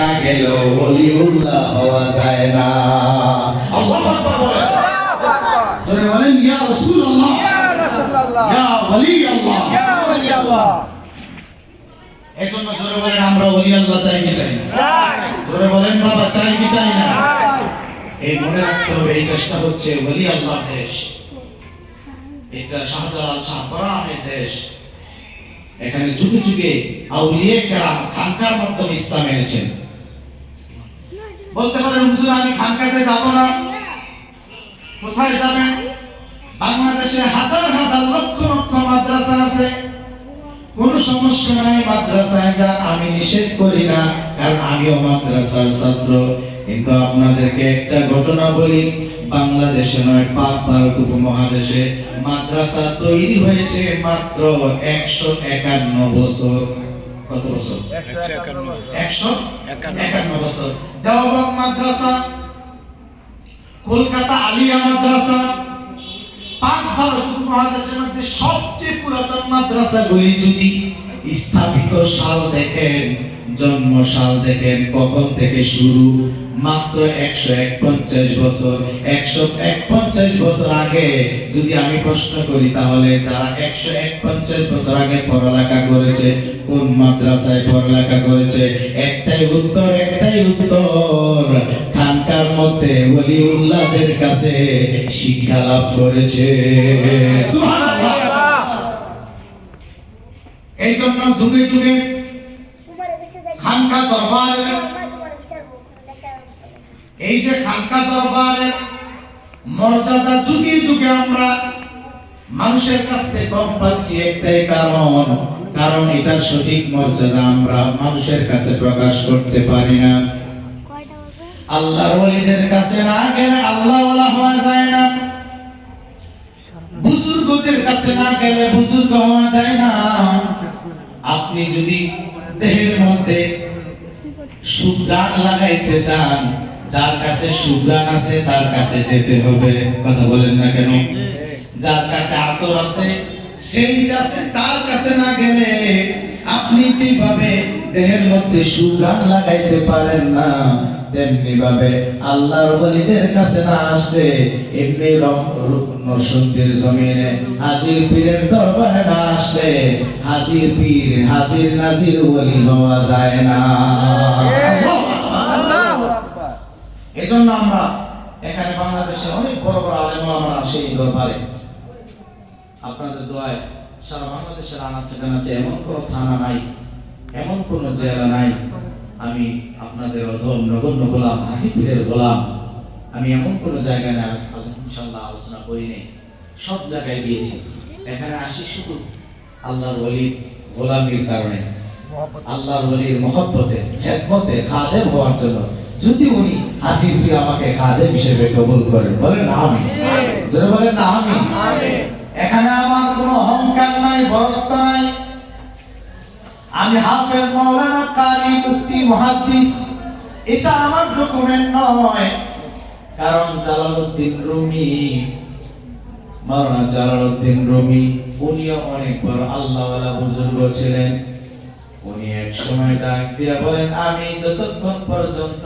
না গেলেও ওলিউল্লাহ হওয়া যায় না। আল্লাহু বলেন। জোরে বলেন ইয়া রাসূলুল্লাহ। ইয়া ওলি আল্লাহ এজন্য জোরে বলেন আমরা ওলি আল্লাহ চাই কি চাই না? জোরে বলেন বাবা চাই কি চাই না? এই মনে রাখতে হবে এই দেশটা হচ্ছে ওলি আল্লাহর দেশ। এটা শাহজালাল শাহ পরামের দেশ। এখানে যুগে যুগে আউলিয়ে কেরাম খানকার মাধ্যমে ইসলাম এনেছেন। বলতে পারেন, হুজুর, আমি খানকাতে যাব না। কোথায় যাবেন? বাংলাদেশে হাজার হাজার লক্ষ লক্ষ মাদ্রাসা আছে। কোন সমস্যা নাই, মাদ্রাসায় যান আমি নিষেধ করি না, কারণ আমিও মাদ্রাসার ছাত্র। কিন্তু আপনাদেরকে একটা ঘটনা বলি, বাংলাদেশে নয়, পাক ভারত উপমহাদেশে মাদ্রাসা তৈরি হয়েছে মাত্র একশো একান্ন বছর। কত বছর? একশো একান্ন বছর। দেওবন্দ মাদ্রাসা কলকাতা আলিয়া মাদ্রাসা পাক ভারত উপমহাদেশের মধ্যে সবচেয়ে পুরাতন মাদ্রাসাগুলি যদি স্থাপিত সাল দেখেন জন্ম সাল দেখেন কখন থেকে শুরু? মাত্র একশো এক পঞ্চাশ বছর। একশো এক পঞ্চাশ বছর আগে যদি আমি প্রশ্ন করি তাহলে যারা একশো এক পঞ্চাশ বছর আগে পড়ালেখা করেছে কোন মাদ্রাসায় পড়ালেখা করেছে? একটাই উত্তর একটাই উত্তর। খানকার মধ্যে ওলিউল্লাহদের কাছে শিক্ষা লাভ করেছে। এই জন্য যুগে যুগে খানকা দরবারে। এই যে খানকা দরবারে মর্যাদা যুগে যুগে আমরা মানুষের কাছ থেকে কম পাচ্ছি একটাই কারণ। কারণ এটার সঠিক মর্যাদা আমরা মানুষের কাছে প্রকাশ করতে পারি না। আল্লাহর ওলিদের কাছে না গেলে আল্লাহ ওয়ালা হওয়া যায় না। বুজুর্গদের কাছে না গেলে বুজুর্গ হওয়া যায় না। আপনি যদি দেহের মধ্যে সুগ্রাণ লাগাইতে চান, যার কাছে সুগ্রাণ আছে, তার কাছে যেতে হবে। কথা বলেন না কেন? যার কাছে আতর আছে, সেই কাছে তার কাছে না গেলে আপনি যেভাবে দেহের মধ্যে সুগ্রাণ লাগাইতে পারেন না। তেমনি ভাবে আল্লাহর ওলিদের কাছে না আসলে এমনি নরসন্দির জমিনে হাজির পীরের দরবারে না আসলে হাজির পীর, হাজির নাজির ওলি হওয়া যায় না। এজন্য আমরা এখানে বাংলাদেশে অনেক বড় বড় আলেম ওলামারা সেই দরবারে। আপনাদের দোয়ায় সারা বাংলাদেশের আনাচে জানাচ্ছে এমন কোনো থানা নাই। কোন জেলা নাই। আমি আপনাদের অধম নগণ্য গোলাম হাসিপুরের গোলাম। আমি এমন কোন জায়গায় না ইনশাল্লাহ আলোচনা করি নাই। সব জায়গায় গিয়েছি এখানে আসি শুধু আল্লাহর ওলির গোলামির কারণে। আল্লাহর মহব্বতে খেদমতে খাদেম হওয়ার জন্য। যদি উনি হাজির আমাকে খাদেম হিসেবে কবুল করেন বলেন আমি বলেন আমি এখানে আমার কোনো অহংকার নাই বরত্ব নাই। আমি হাফেজ মাওলানা কারি মুফতি মুহাদ্দিস। এটা আমার ডকুমেন্ট নয়। কারণ জালালউদ্দিন রুমি, মাওলানা জালালউদ্দিন রুমি, উনিও অনেক বড় আল্লাহওয়ালা বুজুর্গ ছিলেন। উনি এক সময় ডাক দিয়া বলেন, আমি যতক্ষণ পর্যন্ত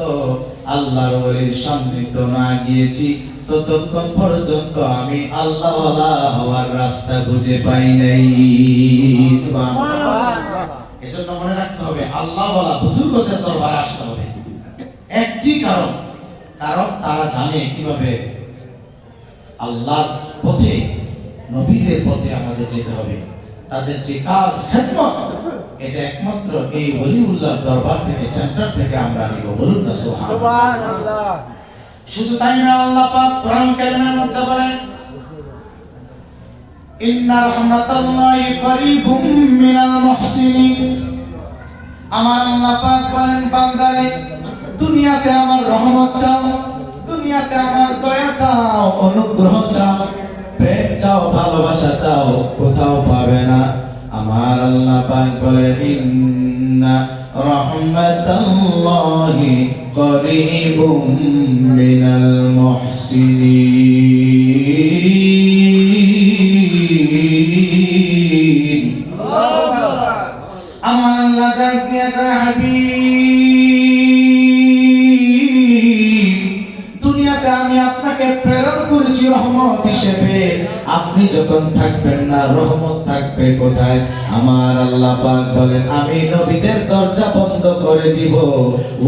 আল্লাহর ওলির সান্নিধ্য না গিয়েছি, ততক্ষণ পর্যন্ত আমি আল্লাহওয়ালা হওয়ার রাস্তা খুঁজে পাই নাই। সুবহানাল্লাহ। এজন্য মনে রাখতে হবে আল্লাহ বলা বুজুর্গদের দরবারে আসতে হবে। একটি কারণ কারণ তারা জানে কীভাবে আল্লাহর পথে নবীদের পথে আমাদের যেতে হবে। তাদের যে কাজ খেদমত এটা একমাত্র এই ওলিউল্লাহর দরবার থেকে সেন্টার থেকে আমরা নিব। বলুন না সুবহানাল্লাহ। শুধু তাই না আল্লাহ পাক কোরআন কারিমের মধ্যে বলেন ইন্না রাহমাতাল্লাহি করিবুম মিনাল মুহসিনিন। আমার আল্লাহ পাক বলেন, বান্দারে, দুনিয়াতে আমার রহমত চাও, দুনিয়াতে আমার দয়া চাও, অনুগ্রহ চাও, প্রেম চাও, ভালোবাসা চাও, কোথাও পাবে না। আমার আল্লাহ পাক বলেন, ইন্না রাহমাতাল্লাহি করিবুম মিনাল মুহসিনিন। আমার আল্লাহ ডাক দিয়ে কয় দুনিয়াতে আমি আপনাকে প্রেরণ করেছি রহমত হিসেবে। আপনি যখন থাকবেন না, রহমত থাকবে কোথায়? আমার আল্লাহ পাক বলেন, আমি নবীদের দরজা বন্ধ করে দিব,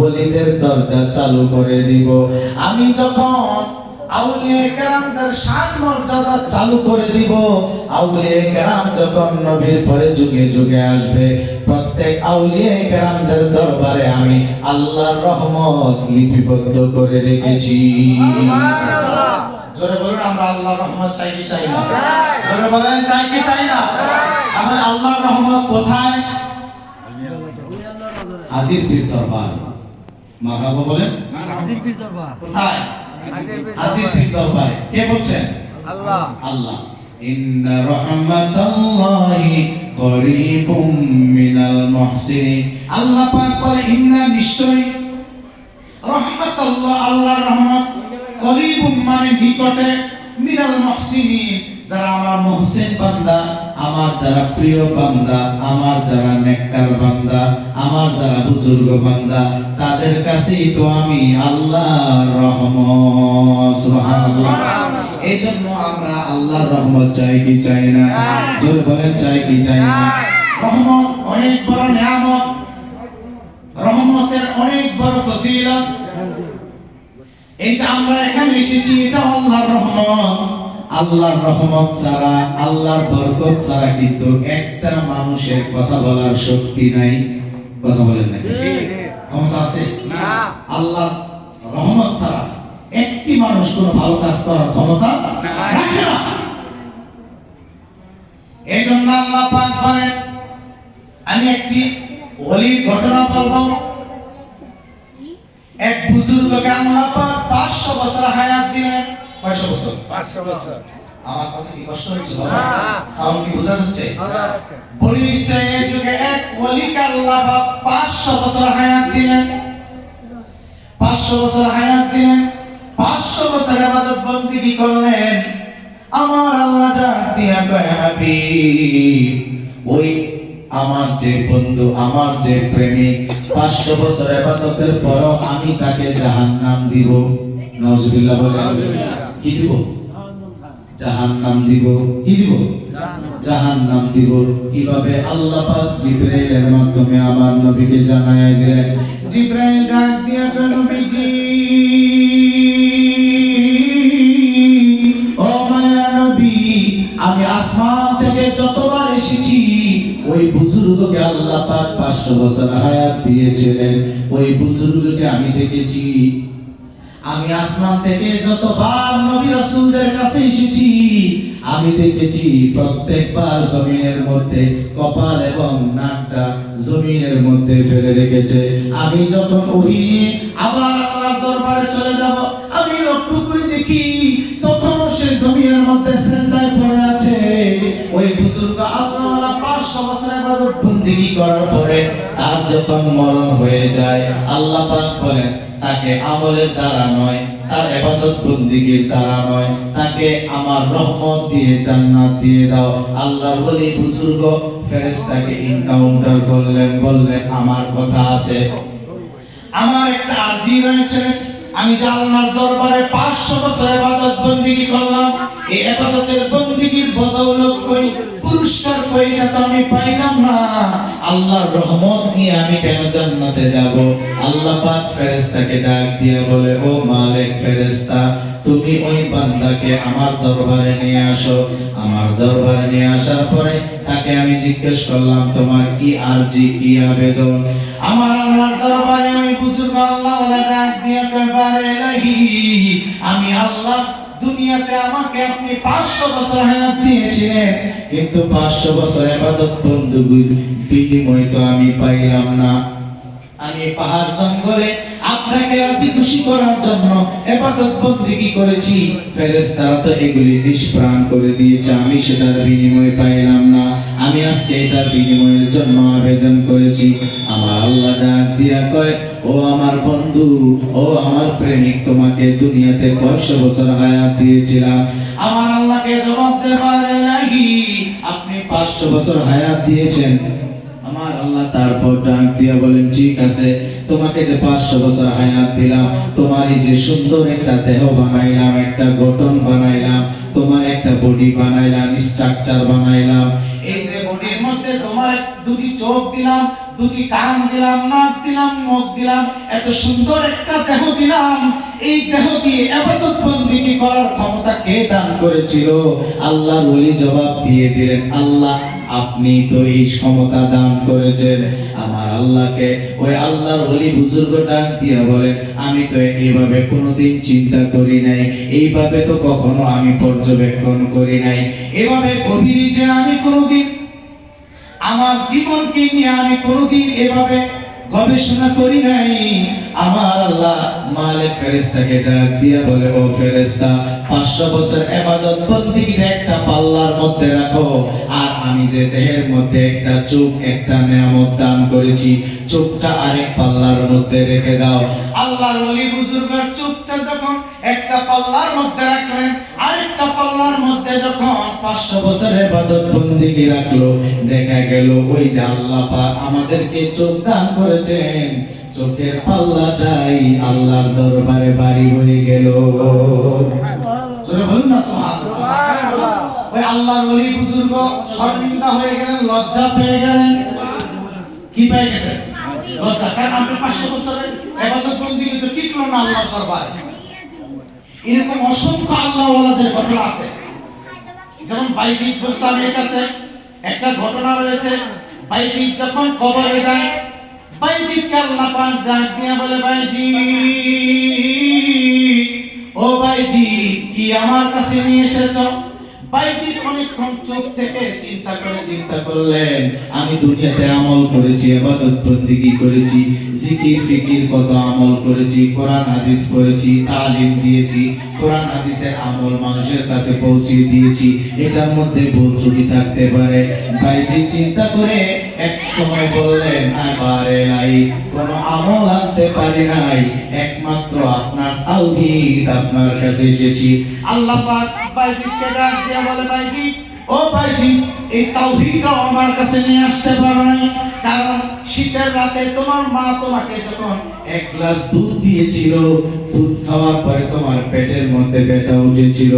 ওলিদের দরজা চালু করে দিব। আমি যখন আউলিয়া কেরামদের শান মর্যাদা চালু করে দিব। আউলিয়া কেরাম যখন নবীর পরে যুগে যুগে আসবে প্রত্যেক আউলিয়া কেরামদের দরবারে আমি আল্লাহর রহমত লিপিবদ্ধ করে রেখেছি। জোরে বলুন আমরা আল্লাহর রহমত চাই কি চাই না? জোরে বলেন চাই কি চাই না? তাহলে আল্লাহর রহমত কোথায়? হাজির পীর দরবার। মা বাবা বলেন হাজির পীর দরবার। কোথায়? হাজির পীর দরবারে কে বলছেন? আল্লাহ। আল্লাহ। ইন্না রাহমাতাল্লাহি করিবুম মিনাল মুহসিনিন আল্লাহ পাক বলে ইন্না নিশ্চয় রহমাতাল্লাহ আল্লাহর রহমত করিবুম মানে নিকটে মিনাল মুহসিনিন যারা আমার মুহসিন বান্দা। আমার যারা প্রিয় বান্দা আমার যারা নেককার বান্দা আমার যারা বুজুর্গ বান্দা তাদের কাছেই তো আমি আল্লাহর রহমত সুবহানাল্লাহ। এই জন্য আমরা আল্লাহর রহমত চাই কি চাই না? জোর বলেন চাই কি চাই না? রহমত অনেক বড় নিয়ামত। রহমতের অনেক বড় ফজিলত এই যে আমরা এখানে এসেছি এটা আল্লাহর রহমত। আল্লাহর রহমত ছাড়া আল্লাহর বরকত ছাড়া কিন্তু একটা মানুষের কথা বলার শক্তি নাই। কথা বলেন না ক্ষমতা আছে? না। আল্লাহ রহমত ছাড়া একটি মানুষ কোনো ভালো কাজ করার ক্ষমতা রাখে না। এই জন্য আল্লাহ পাক বলেন আমি একটি ওলির ঘটনা বলব। এক বুজুর্গকে আল্লাহ পাক 500 বছর হায়াত দিলেন। কয়শো বছর। পাঁচশো বছর। আমার কথা কি কষ্ট হচ্ছে সাউন্ড কি বোঝা যাচ্ছে? বনি ইসরায়েলের যুগে এক ওলিকে আল্লাহ পাক 500 বছর হায়াত দিলেন। 500 বছর হায়াত দিলেন। 500 বছর ইবাদত বন্দেগী করলেন? আমার আল্লাহ ডাক দিয়া কয় ওই আমার যে বন্ধু আমার যে প্রেমিক 500 বছর ইবাদতের পরও আমি তাকে জাহান্নাম দিব। নাউজুবিল্লাহ বলেন। কি দিব? জাহান্নাম। দিব। কি দিব? জাহান নাম দিব। কীভাবে আল্লাহ পাক জিব্রাইলের মাধ্যমে আমার নবীকে জানায় দিলেন? জিব্রাইল ডাক দিয়া নবীজি। ও মায়া নবী আমি আসমান থেকে যতবার এসেছি ওই বুজুর্গকে আল্লাহ পাক 500 বছর হায়াত দিয়েছিলেন। ওই বুজুর্গকে আমি দেখেছি। আমি আসমান থেকে যতবার নবী রাসূলদের কাছে এসেছি, আমি দেখেছি প্রত্যেকবার জমিনের মধ্যে কপাল এবং নাকটা জমিনের মধ্যে ফেলে রেখেছে। আমি যখন উড়ি আবার আল্লাহর দরবারে চলে যাব, আমি লক্ষ্য করে দেখি তখন সে জমিনের মধ্যে সেজদায় পড়ে আছে। ওই বুজুর্গ আল্লাহওয়ালা 500 বছর বন্দেগী করার পরে তার যখন মরণ হয়ে যায়, আল্লাহ পাক বলেন, তাকে আমলের দ্বারা নয়, তার ইবাদত বন্দিগির দ্বারা নয়, তাকে আমার রহমত দিয়ে জান্নাত দিয়ে দাও। আল্লাহর ওলি বুজুর্গ ফেরেশতাকে এনকাউন্টার করলেন, বললেন, আমার কথা আছে। আমার একটা আরজি রয়েছে। আমি যে দরবারে 500 বছর ইবাদত বন্দেগী করলাম। এই ইবাদতের বন্দেগীর বদৌলত কই পুরস্কার কই তো আমি পাইলাম না। আল্লাহর রহমত নিয়ে আমি কেন জান্নাতে যাব? আল্লাহ পাক ফেরেশতাকে ডাক দিয়ে বলে, ও মালিক ফেরেশতা, তুমি ওই বান্দাকে আমার দরবারে নিয়ে আসো। আমার দরবারে নিয়ে আসার পরে তাকে আমি জিজ্ঞেস করলাম, তোমার কি আরজি, কি আবেদন? আমার আল্লাহর দরবারে আমি বুঝুক আল্লাহ ডাক দিয়ে ব্যাপারে লাগি আমি আল্লাহ দুনিয়াতে আমাকে আপনি 500 বছর হায়াত দিয়েছিলেন, কিন্তু 500 বছর ইবাদত বন্ধু বিনিময় তো আমি পাইলাম না। আমি পাহাড় জঙ্গলে আপনাকে রাজি খুশি করার জন্য ইবাদত বন্দেগী করেছি? ফেরেশতারা তো এগুলি নিষ্প্রাণ করে দিয়েছে, আমি সেটার বিনিময় পাইলাম না। আমি আজকে এটার বিনিময়ের জন্য আবেদন করেছি। আমার আল্লাহ ডাক দিয়া কয়, ও আমার বন্ধু, ও আমার প্রেমিক, তোমাকে দুনিয়াতে কয়শো বছর হায়াত দিয়েছিলাম? আমার আল্লাহকে জবাব দেওয়ার লাগি, আপনি পাঁচশো বছর হায়াত দিয়েছেন। আমার আল্লাহ তারপর ডাক দিয়া বলেন, ঠিক আছে তোমাকে যে পাঁচশো বছর হায়াত দিলাম, তোমার এই যে সুন্দর একটা দেহ বানাইলাম, একটা গঠন বানাইলাম, তোমার একটা বডি বানাইলাম স্ট্রাকচার বানাইলাম। এই যে বডির মধ্যে তোমার দুটি চোখ দিলাম, দুটি কান দিলাম, নাক দিলাম, মুখ দিলাম, এত সুন্দর একটা দেহ দিলাম। এই দেহ দিয়ে আবাদত বন্দিগি করার ক্ষমতা কে দান করেছিল? আল্লাহ ওলি জবাব দিয়ে দিলেন, আল্লাহ, আপনি তো এই ক্ষমতা দান করেছেন। আমার আল্লাহকে, ওই আল্লাহর ওলি বুজুর্গ ডাক দিয়ে বলেন আমি তো এইভাবে কোনোদিন চিন্তা করি নাই, এইভাবে তো কখনো আমি পর্যবেক্ষণ করি নাই। এভাবে গভীরে যে আমি কোনোদিন, আমার জীবনকে নিয়ে আমি কোনোদিন এভাবে গবেষণা করি নাই। আমার আল্লাহ মালিক ফেরেশতাকে ডাক দিয়া বলে, ও ফেরেশতা 500 বছর ইবাদত বন্দিগির একটা পাল্লার মধ্যে রাখো, আর আমি যে দেহের মধ্যে একটা চোখ একটা নিয়ামত দান করেছি চোখটা আরেক পাল্লার মধ্যে রেখে দাও। আল্লাহর ওলি বুজুর্গের চোখটা যখন একটা পাল্লার মধ্যে রাখলেন আরেকটা পাল্লার মধ্যে যখন 500 বছর ইবাদত বন্দিগি রাখল দেখা গেল ওই যে আল্লাহ পাক আমাদেরকে চোখ দান করেছেন। চোখের পাল্লাটাই আল্লাহর দরবারে বাড়ি হয়ে গেল। বলুন না আল্লাহর ওলি বুজুর্গ শর্মিন্দা হয়ে গেলেন, লজ্জা পেয়ে গেলেন। কি পেয়ে গেছেন লজ্জা। কারণ আপনি পাঁচশো বছরের এবাদত বন্দি তো টিকলো না আল্লাহর দরবারে। এরকম অসংখ্য আল্লাহ ওয়ালাদের ঘটনা আছে। যেমন বাইজিদ গোস্তামের কাছে একটা ঘটনা রয়েছে। বাইজিদ যখন কবরে যায় বাইজিদ কে আল্লাহ পাক ডাক দিয়ে বলে বাইজি ও বাইজি কি আমার কাছে নিয়ে এসেছ? বাইজি অনেকক্ষণ চোখ থেকে চিন্তা করে চিন্তা করলেন, আমি দুনিয়াতে আমল করেছি ইবাদত করেছি, জিকির ফিকির কত আমল করেছি, কোরআন হাদিস পড়েছি, তালিম দিয়েছি, কোরআন হাদিসের আমল মানুষের কাছে পৌঁছে দিয়েছি, এটার মধ্যে ভুল ত্রুটি থাকতে পারে। বাইজি চিন্তা করে এক সময় বললেন আবারে নাই, কোন আমল আনতে পারি নাই। একমাত্র আপনার তাওহীদ আপনার কাছে এসেছি। আল্লাহ পাক বাইজিকে ডাক দিয়ে বলে বাইজি ও বাইজি এই তাওহীদটাও আমার কাছে নিয়ে আসতে পারো নাই। কারণ শীতের রাতে তোমার মা তোমাকে যখন এক গ্লাস দুধ দিয়েছিল, দুধ খাওয়ার পরে তোমার পেটের মধ্যে ব্যথা উঠেছিল।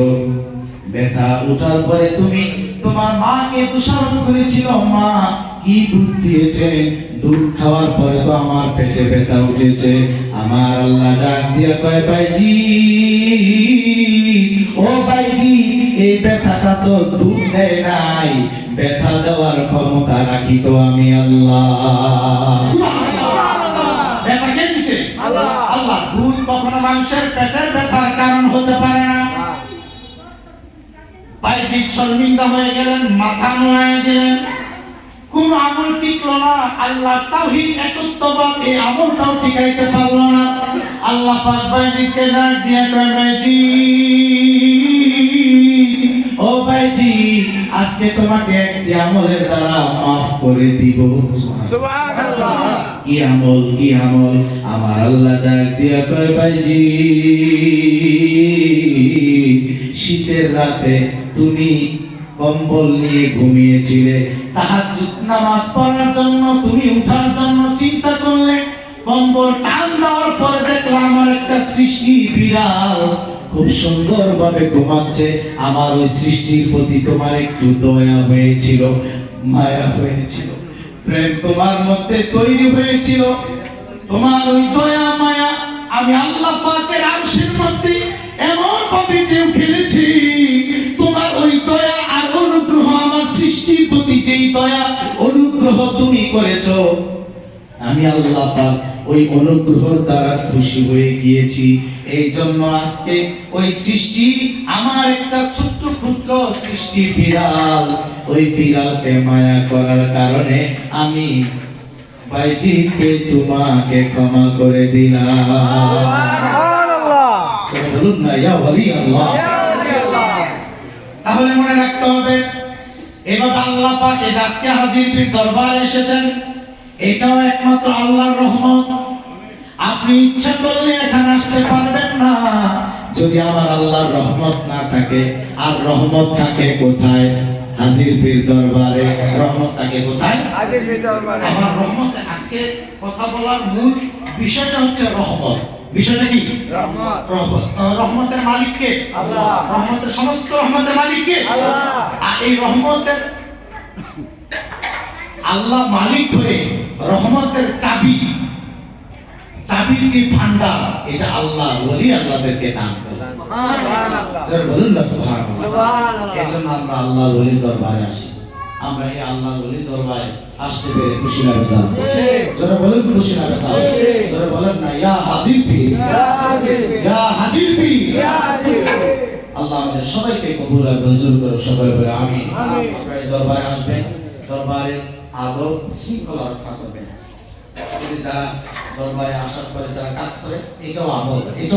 ব্যথা উঠার পরে তুমি তোমার মাকে দোষারোপ করেছিল, মা কি দুধ দিয়েছে? দুধ খাওয়ার পরে তো আমার পেটে ব্যথা উঠেছে। আমার আল্লাহ ডাক দিয়ে কয় ভাইজি ও ভাইজি এই ব্যথাটা তো দুধ দেয় নাই। ব্যথা দেওয়ার ক্ষমতা রাখি তো আমি আল্লাহ। ব্যথা কে দিছে? আল্লাহ। আল্লাহ। দুধ কখনো মানুষের পেটের ব্যথার কারণ হতে পারে না। শর্মিন্দা হয়ে গেলেন মাথা নোয়ায় দিলেন। কোন আমল টিকলো না আল্লাহ তাওহীদ একত্ববাদ, এই আমলটাও টিকাইতে পারল না। আল্লাহ পাক বাইজিৎকে ডাক দিয়ে কয় বাইজি ও বাইজি আজকে তোমাকে একটি আমলের দ্বারা মাফ করে দিব। কি আমল কি আমল? আমার আল্লাহ ডাক দিয়া কয় ভাইজি শীতের রাতে তুমি কম্বল নিয়ে ঘুমিয়েছিলে। তাহাজ্জুদ নামাজ পড়ার জন্য, তুমি উঠার জন্য চিন্তা করলে। কম্বল টান দেওয়ার পরে দেখলাম আমার একটা সৃষ্টি বিড়াল। খুব সুন্দরভাবে ঘুমাচ্ছে। আমার ওই সৃষ্টির প্রতি তোমার একটু দয়া হয়েছিল, মায়া হয়েছিল। প্রেম তোমার মধ্যে তৈরি হয়েছিল। তোমার ওই দয়া, মায়া, আমি আল্লাহ পাকের আরশের মধ্যে এমন ভাবে খেলেছি। দয়া অনুগ্রহ তুমি করেছ। আমি আল্লাহ পাক ওই অনুগ্রহর দ্বারা খুশি হয়ে গিয়েছি। এই জন্য আজকে ওই সৃষ্টি আমার একটা ছোট্ট ক্ষুদ্র সৃষ্টি বিড়াল। ওই বিড়ালকে মায়া করার কারণে আমি বাইজিকে তোমাকে ক্ষমা করে দিলাম। বলুন না ইয়া ওয়ালি আল্লাহ। আল্লাহ। তাহলে মনে রাখতে হবে এবার আল্লাহ পাক আজকে হাজির পীর দরবারে এসেছেন এটাও একমাত্র আল্লাহর রহমত। আপনি ইচ্ছা করলে এখানে আসতে পারবেন না। যদি আমার আল্লাহর রহমত না থাকে আর রহমত থাকে কোথায়? হাজির পীর দরবারে। রহমত থাকে কোথায়? আজির দরবারে। আমার রহমত আজকে কথা বলার মূল বিষয়টা হচ্ছে রহমত। বিষয়টা কি? রহমতের মালিক কে আল্লাহ। রহমতের সমস্ত রহমতের মালিক কে আল্লাহ। আর এই রহমতের আল্লাহ মালিক হয়ে রহমতের চাবি চাবির যে ভান্ডার এটা আল্লাহ বলি আল্লাহদেরকে দান করে। বলুন না সুবহানাল্লাহ। সুবহানাল্লাহ। এই জন্য আমরা ওলির দরবারে আসি। আমরা এই আল্লাহ ওলির দরবারে আসতে পেরে খুশি খুশি। যারা বলেন খুশি যান যারা বলেন না ইয়া হাজির পীর ইয়া হাজির। হাজির। আল্লাহ আমাদের সবাইকে কবুল আর মঞ্জুর করুক সবাই বলে আমি আপনারা দরবারে আসবেন দরবারে আদব শৃঙ্খলা রক্ষা করবেন। যদি যারা দরবারে আসার পরে যারা কাজ করে এটাও আমল এটাও